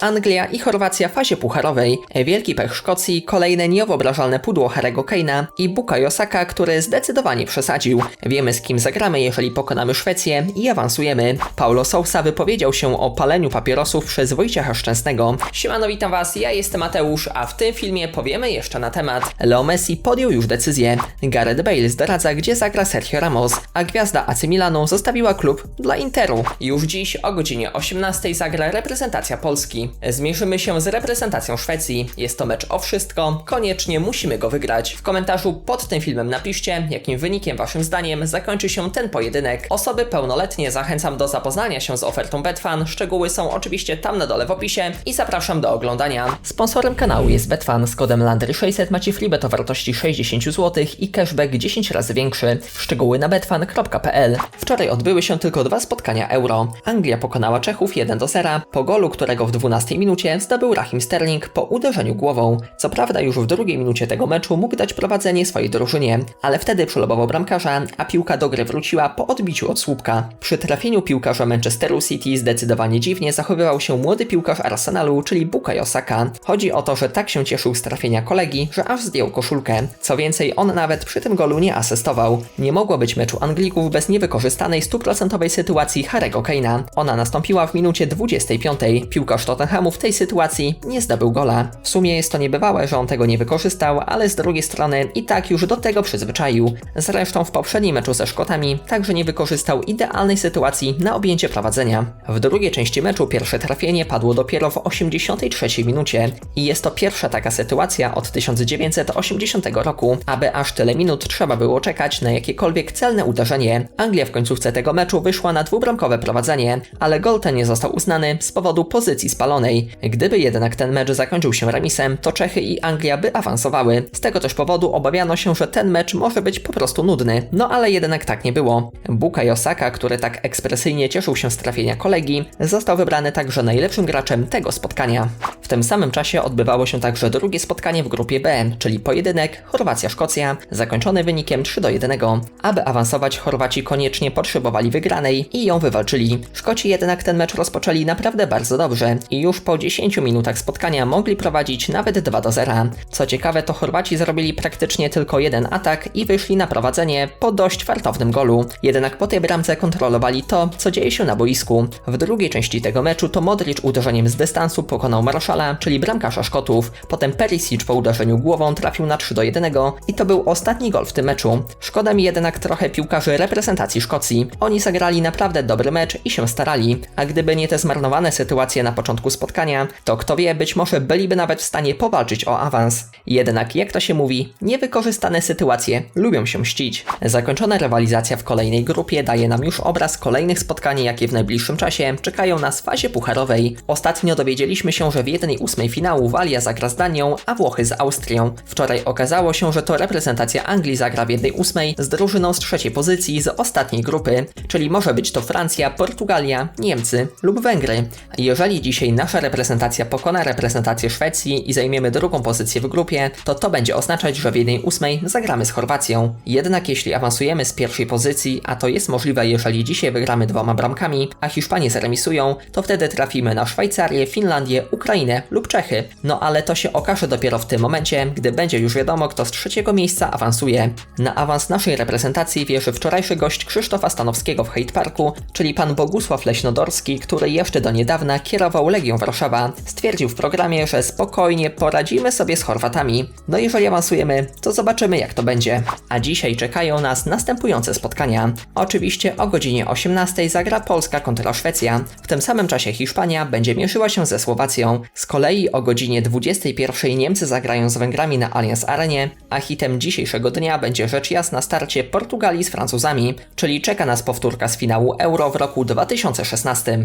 Anglia i Chorwacja w fazie pucharowej, wielki pech Szkocji, kolejne niewyobrażalne pudło Harego Kane'a i Bukayo Saka, który zdecydowanie przesadził. Wiemy z kim zagramy, jeżeli pokonamy Szwecję i awansujemy. Paulo Sousa wypowiedział się o paleniu papierosów przez Wojciecha Szczęsnego. Siemano, witam was, ja jestem Mateusz, a w tym filmie powiemy jeszcze na temat. Leo Messi podjął już decyzję. Gareth Bale zdradza, gdzie zagra Sergio Ramos, a gwiazda AC Milanu zostawiła klub dla Interu. Już dziś o godzinie 18 zagra reprezentacja Polski. Zmierzymy się z reprezentacją Szwecji. Jest to mecz o wszystko, koniecznie musimy go wygrać. W komentarzu pod tym filmem napiszcie, jakim wynikiem waszym zdaniem zakończy się ten pojedynek. Osoby pełnoletnie zachęcam do zapoznania się z ofertą Betfan. Szczegóły są oczywiście tam na dole w opisie i zapraszam do oglądania. Sponsorem kanału jest Betfan. Z kodem Landry600 macie freebet o wartości 60 zł i cashback 10 razy większy. Szczegóły na betfan.pl. Wczoraj odbyły się tylko dwa spotkania Euro. Anglia pokonała Czechów 1 do 0 po golu, którego w 12 minucie zdobył Rahim Sterling po uderzeniu głową. Co prawda już w drugiej minucie tego meczu mógł dać prowadzenie swojej drużynie, ale wtedy przelobował bramkarza, a piłka do gry wróciła po odbiciu od słupka. Przy trafieniu piłkarza Manchesteru City zdecydowanie dziwnie zachowywał się młody piłkarz Arsenalu, czyli Bukayo Saka. Chodzi o to, że tak się cieszył z trafienia kolegi, że aż zdjął koszulkę. Co więcej, on nawet przy tym golu nie asystował. Nie mogło być meczu Anglików bez niewykorzystanej stuprocentowej sytuacji Harego Kane'a. Ona nastąpiła w minucie 25. Piłkarz Tottenhamu w tej sytuacji nie zdobył gola. W sumie jest to niebywałe, że on tego nie wykorzystał, ale z drugiej strony i tak już do tego przyzwyczaił. Zresztą w poprzednim meczu ze Szkotami także nie wykorzystał idealnej sytuacji na objęcie prowadzenia. W drugiej części meczu pierwsze trafienie padło dopiero w 83 minucie i jest to pierwsza taka sytuacja od 1980 roku, aby aż tyle minut trzeba było czekać na jakiekolwiek celne uderzenie. Anglia w końcówce tego meczu wyszła na dwubramkowe prowadzenie, ale gol ten nie został uznany z powodu pozycji spalonej. Gdyby jednak ten mecz zakończył się remisem, to Czechy i Anglia by awansowały. Z tego też powodu obawiano się, że ten mecz może być po prostu nudny. No ale jednak tak nie było. Bukayo Saka, który tak ekspresyjnie cieszył się z trafienia kolegi, został wybrany także najlepszym graczem tego spotkania. W tym samym czasie odbywało się także drugie spotkanie w grupie B, czyli pojedynek Chorwacja-Szkocja, zakończony wynikiem 3 do 1. Aby awansować, Chorwaci koniecznie potrzebowali wygranej i ją wywalczyli. Szkoci jednak ten mecz rozpoczęli naprawdę bardzo dobrze i już po 10 minutach spotkania mogli prowadzić nawet 2 do 0. Co ciekawe, to Chorwaci zrobili praktycznie tylko jeden atak i wyszli na prowadzenie po dość fartownym golu. Jednak po tej bramce kontrolowali to, co dzieje się na boisku. W drugiej części tego meczu to Modric uderzeniem z dystansu pokonał Marszala, czyli bramkarza Szkotów. Potem Perisic po uderzeniu głową trafił na 3 do 1 i to był ostatni gol w tym meczu. Szkoda mi jednak trochę piłkarzy reprezentacji Szkocji. Oni zagrali naprawdę dobry mecz i się starali, a gdyby nie te zmarnowane sytuacje na początku spotkania, to kto wie, być może byliby nawet w stanie powalczyć o awans. Jednak, jak to się mówi, niewykorzystane sytuacje lubią się mścić. Zakończona rywalizacja w kolejnej grupie daje nam już obraz kolejnych spotkań, jakie w najbliższym czasie czekają nas w fazie pucharowej. Ostatnio dowiedzieliśmy się, że w 1-8 finału Walia zagra z Danią, a Włochy z Austrią. Wczoraj okazało się, że to reprezentacja Anglii zagra w 1-8 z drużyną z trzeciej pozycji z ostatniej grupy, czyli może być to Francja, Portugalia, Niemcy lub Węgry. Jeżeli dzisiaj nasza reprezentacja pokona reprezentację Szwecji i zajmiemy drugą pozycję w grupie, to to będzie oznaczać, że w 1-8 zagramy z Chorwacją. Jednak jeśli awansujemy z pierwszej pozycji, a to jest możliwe, jeżeli dzisiaj wygramy dwoma bramkami, a Hiszpanie zremisują, to wtedy trafimy na Szwajcarię, Finlandię, Ukrainę lub Czechy. No ale to się okaże dopiero w tym momencie, gdy będzie już wiadomo, kto z trzeciego miejsca awansuje. Na awans naszej reprezentacji wierzy wczorajszy gość Krzysztofa Stanowskiego w Hate Parku, czyli pan Bogusław Leśnodorski, który jeszcze do niedawna kierował Legią Warszawa. Stwierdził w programie, że spokojnie poradzimy sobie z Chorwatami. No jeżeli awansujemy, to zobaczymy jak to będzie. A dzisiaj czekają nas następujące spotkania. Oczywiście o godzinie 18 zagra Polska kontra Szwecja. W tym samym czasie Hiszpania będzie mierzyła się ze Słowacją. Z kolei o godzinie 21 Niemcy zagrają z Węgrami na Allianz Arenie, a hitem dzisiejszego dnia będzie rzecz jasna starcie Portugalii z Francuzami, czyli czeka nas powtórka z finału Euro w roku 2016.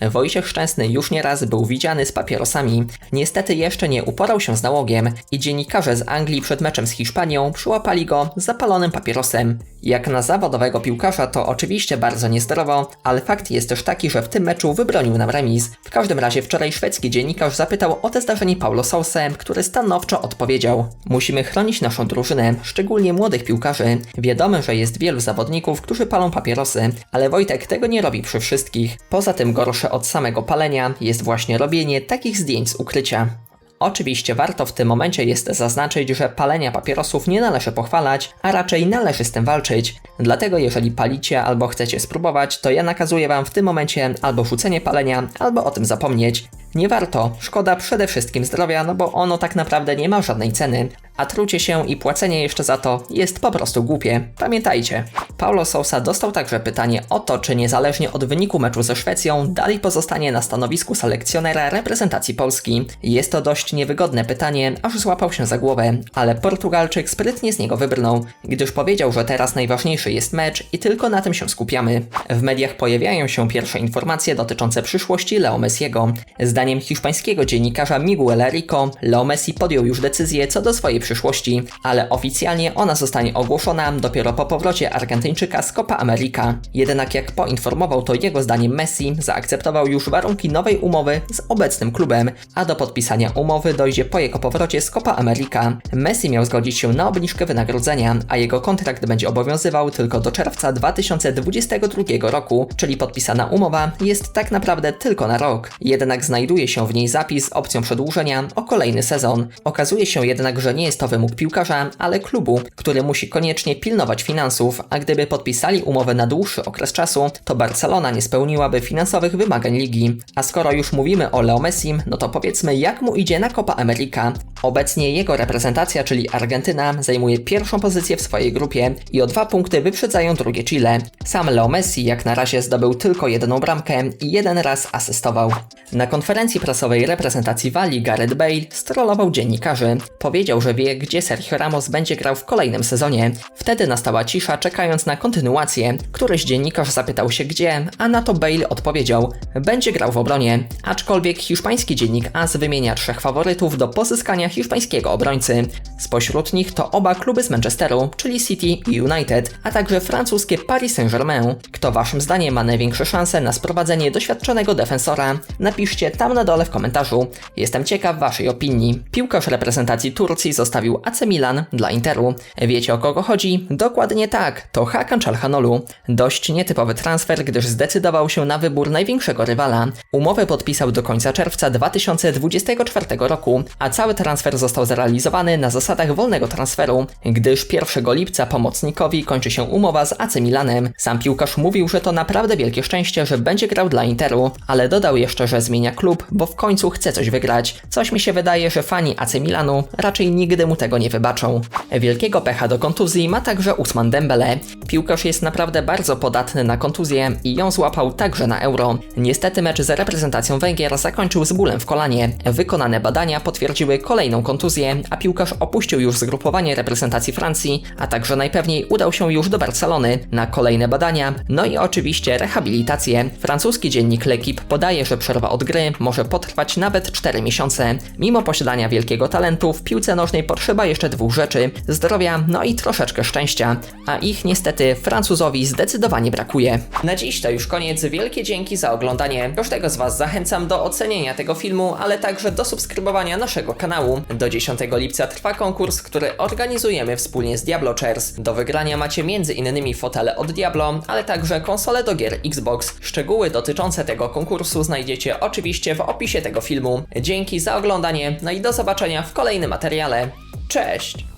Wojciech Szczęsny już nieraz był widziany z papierosami. Niestety jeszcze nie uporał się z nałogiem i dziennikarze z Anglii przed meczem z Hiszpanią przyłapali go zapalonym papierosem. Jak na zawodowego piłkarza to oczywiście bardzo niezdrowo, ale fakt jest też taki, że w tym meczu wybronił nam remis. W każdym razie wczoraj szwedzki dziennikarz zapytał o te zdarzenie Paulo Sousę, który stanowczo odpowiedział. Musimy chronić naszą drużynę, szczególnie młodych piłkarzy. Wiadomo, że jest wielu zawodników, którzy palą papierosy, ale Wojtek tego nie robi przy wszystkich. Poza tym gorsze od samego palenia jest właśnie robienie takich zdjęć z ukrycia. Oczywiście warto w tym momencie jest zaznaczyć, że palenia papierosów nie należy pochwalać, a raczej należy z tym walczyć. Dlatego jeżeli palicie albo chcecie spróbować, to ja nakazuję wam w tym momencie albo rzucenie palenia, albo o tym zapomnieć. Nie warto, szkoda przede wszystkim zdrowia, no bo ono tak naprawdę nie ma żadnej ceny, a trucie się i płacenie jeszcze za to jest po prostu głupie. Pamiętajcie. Paulo Sousa dostał także pytanie o to, czy niezależnie od wyniku meczu ze Szwecją, dalej pozostanie na stanowisku selekcjonera reprezentacji Polski. Jest to dość niewygodne pytanie, aż złapał się za głowę, ale Portugalczyk sprytnie z niego wybrnął, gdyż powiedział, że teraz najważniejszy jest mecz i tylko na tym się skupiamy. W mediach pojawiają się pierwsze informacje dotyczące przyszłości Leo Messiego. Zdaniem hiszpańskiego dziennikarza Miguel Rico, Leo Messi podjął już decyzję co do swojej przyszłości, ale oficjalnie ona zostanie ogłoszona dopiero po powrocie Argentyńczyka z Copa America. Jednak jak poinformował to jego zdaniem Messi, zaakceptował już warunki nowej umowy z obecnym klubem, a do podpisania umowy dojdzie po jego powrocie z Copa America. Messi miał zgodzić się na obniżkę wynagrodzenia, a jego kontrakt będzie obowiązywał tylko do czerwca 2022 roku, czyli podpisana umowa jest tak naprawdę tylko na rok. Jednak znajduje się w niej zapis z opcją przedłużenia o kolejny sezon. Okazuje się jednak, że nie jest to wymóg piłkarza, ale klubu, który musi koniecznie pilnować finansów, a gdyby podpisali umowę na dłuższy okres czasu, to Barcelona nie spełniłaby finansowych wymagań ligi. A skoro już mówimy o Leo Messim, no to powiedzmy jak mu idzie na Copa America. Obecnie jego reprezentacja, czyli Argentyna, zajmuje pierwszą pozycję w swojej grupie i o dwa punkty wyprzedzają drugie Chile. Sam Leo Messi jak na razie zdobył tylko jedną bramkę i jeden raz asystował. Na konferencji prasowej reprezentacji Walii Gareth Bale strollował dziennikarzy. Powiedział, że wie, gdzie Sergio Ramos będzie grał w kolejnym sezonie. Wtedy nastała cisza, czekając na kontynuację. Któryś dziennikarz zapytał się gdzie, a na to Bale odpowiedział: Będzie grał w obronie. Aczkolwiek hiszpański dziennik AS wymienia trzech faworytów do pozyskania hiszpańskiego obrońcy. Spośród nich to oba kluby z Manchesteru, czyli City i United, a także francuskie Paris Saint-Germain. Kto waszym zdaniem ma największe szanse na sprowadzenie doświadczonego defensora? Napiszcie tam na dole w komentarzu. Jestem ciekaw waszej opinii. Piłkarz reprezentacji Turcji zostawił AC Milan dla Interu. Wiecie o kogo chodzi? Dokładnie tak, to Hakan Çalhanoğlu. Dość nietypowy transfer, gdyż zdecydował się na wybór największego rywala. Umowę podpisał do końca czerwca 2024 roku, a cały transfer został zrealizowany na zasadach wolnego transferu, gdyż 1 lipca pomocnikowi kończy się umowa z AC Milanem. Sam piłkarz mówił, że to naprawdę wielkie szczęście, że będzie grał dla Interu, ale dodał jeszcze, że zmienia klub, bo w końcu chce coś wygrać. Coś mi się wydaje, że fani AC Milanu raczej nigdy mu tego nie wybaczą. Wielkiego pecha do kontuzji ma także Usman Dembele. Piłkarz jest naprawdę bardzo podatny na kontuzję i ją złapał także na Euro. Niestety mecz z reprezentacją Węgier zakończył z bólem w kolanie. Wykonane badania potwierdziły kolejną kontuzję, a piłkarz opuścił już zgrupowanie reprezentacji Francji, a także najpewniej udał się już do Barcelony na kolejne badania, no i oczywiście rehabilitację. Francuski dziennik L'Equipe podaje, że przerwa od gry może potrwać nawet 4 miesiące. Mimo posiadania wielkiego talentu w piłce nożnej potrzeba jeszcze dwóch rzeczy: zdrowia, no i troszeczkę szczęścia, a ich niestety Francuzowi zdecydowanie brakuje. Na dziś to już koniec. Wielkie dzięki za oglądanie. Każdego z Was zachęcam do ocenienia tego filmu, ale także do subskrybowania naszego kanału. Do 10 lipca trwa konkurs, który organizujemy wspólnie z Diablo Chairs. Do wygrania macie innymi fotele od Diablo, ale także konsole do gier Xbox. Szczegóły dotyczące tego konkursu znajdziecie oczywiście w opisie tego filmu. Dzięki za oglądanie, no i do zobaczenia w kolejnym materiale. Cześć!